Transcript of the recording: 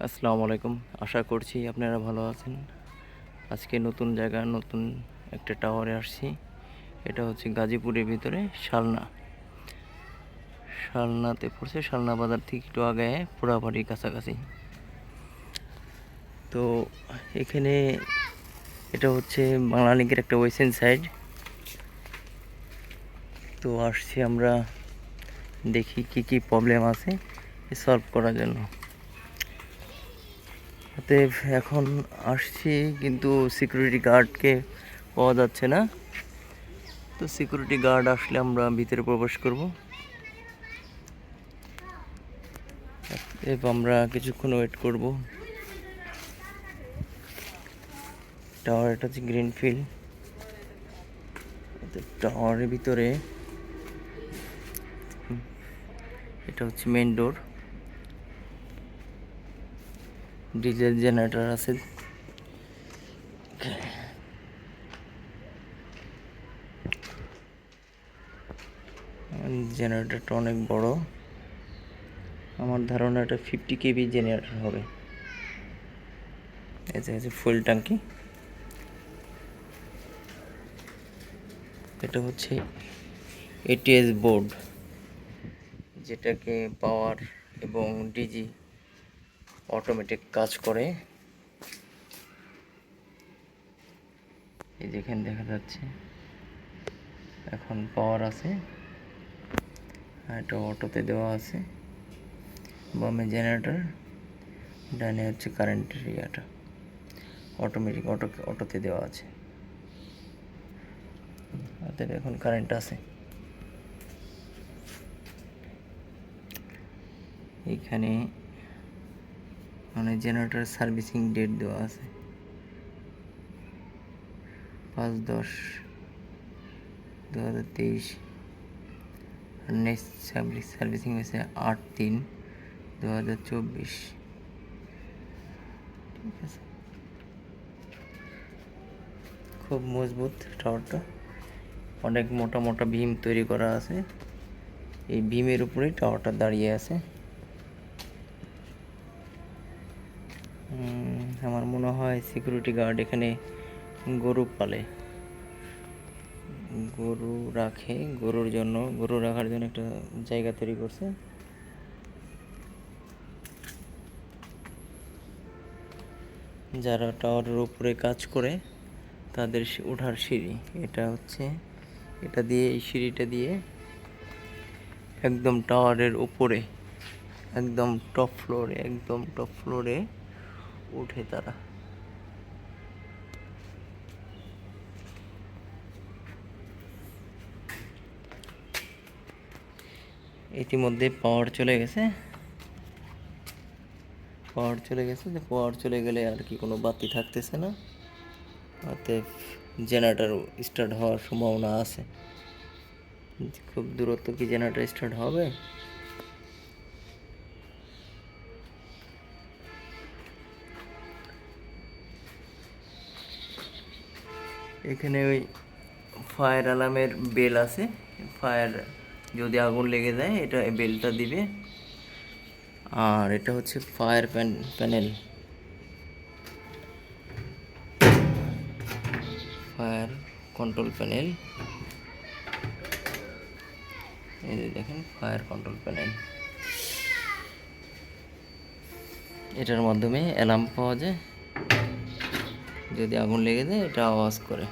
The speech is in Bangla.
আসসালামু আলাইকুম। আশা করছি আপনারা ভালো আছেন। আজকে নতুন জায়গা নতুন একটা টাওয়ারে আসছি। এটা হচ্ছে গাজীপুরের ভিতরে শালনা। শালনাতে পড়ছে, শালনা বাজার থেকে একটু আগে পোড়াবাড়ির কাছাকাছি। তো এখানে এটা হচ্ছে বাংলা লিঙ্কের একটা ওয়েস্টার্ন সাইড তো আসছি আমরা, দেখি কি কি প্রবলেম আছে সলভ করার জন্য। অতএব এখন আসছি, কিন্তু সিকিউরিটি গার্ডকে পাওয়া যাচ্ছে না। তো সিকিউরিটি গার্ড আসলে আমরা ভিতরে প্রবেশ করব। অতএব আমরা কিছুক্ষণ ওয়েট করব। টাওয়ার এটা হচ্ছে গ্রিন ফিল্ড টাওয়ারের ভিতরে, এটা হচ্ছে মেন ডোর ডিজেল জেনারেটর আছে। জেনারেটরটা অনেক বড়। আমার ধারণা এটা ফিফটি কেবি জেনারেটর হবে। যে আছে ফুল ট্যাঙ্কি এটা হচ্ছে এটিএস বোর্ড যেটাকে পাওয়ার এবং ডিজি অটোমেটিক কাজ করে। এই যেখানে দেখা যাচ্ছে। এখন পাওয়ার আছে। এটা অটোতে দেওয়া আছে। বামে জেনারেটর ডানে হচ্ছে কারেন্টের ইয়াটা। অটোমেটিক অটো অটোতে দেওয়া আছে। অতএব এখন কারেন্ট আছে। এখানে মানে জেনারেটর সার্ভিসিং ডেট দেওয়া আছে। পাঁচ দশ দু হাজার তেইশ। আর নেক্সট সার্ভিস সার্ভিসিং হয়েছে আট তিন দু হাজার চব্বিশ। ঠিক আছে। খুব মজবুত টাওয়ারটা অনেক মোটা মোটা ভীম তৈরি করা আছে। এই ভীমের উপরেই টাওয়ারটা দাঁড়িয়ে আছে। আমার মনে হয় সিকিউরিটি গার্ড এখানে গরু পালে। গরু রাখে, গরুর জন্য, গরু রাখার জন্য একটা জায়গা তৈরি করছে। যারা টাওয়ারের উপরে কাজ করে, তাদের ওঠার সিঁড়ি, এটা হচ্ছে, এটা দিয়ে এই সিঁড়িটা দিয়ে একদম টাওয়ারের উপরে, একদম টপ ফ্লোরে একদম টপ ফ্লোরে উঠে তারা। ইতিমধ্যে পাওয়ার চলে গেছে। পাওয়ার চলে গেছে, যে পাওয়ার চলে গেলে আর কি কোনো বাতি থাকতেছে না। অতএব জেনারেটর স্টার্ট হওয়ার সম্ভাবনা আছে। খুব দূরত্ব কি জেনারেটর স্টার্ট হবে? এখানে ওই ফায়ার অ্যালার্মের বেল আছে। ফায়ার যদি আগুন লেগে যায়, এটা বেলটা দিবে। আর এটা হচ্ছে fire pan panel fire control panel এই যে দেখেন ফায়ার কন্ট্রোল প্যানেল এটার মাধ্যমে অ্যালার্ম পাওয়া যায়। যদি আগুন লেগে যায় এটা আওয়াজ করে।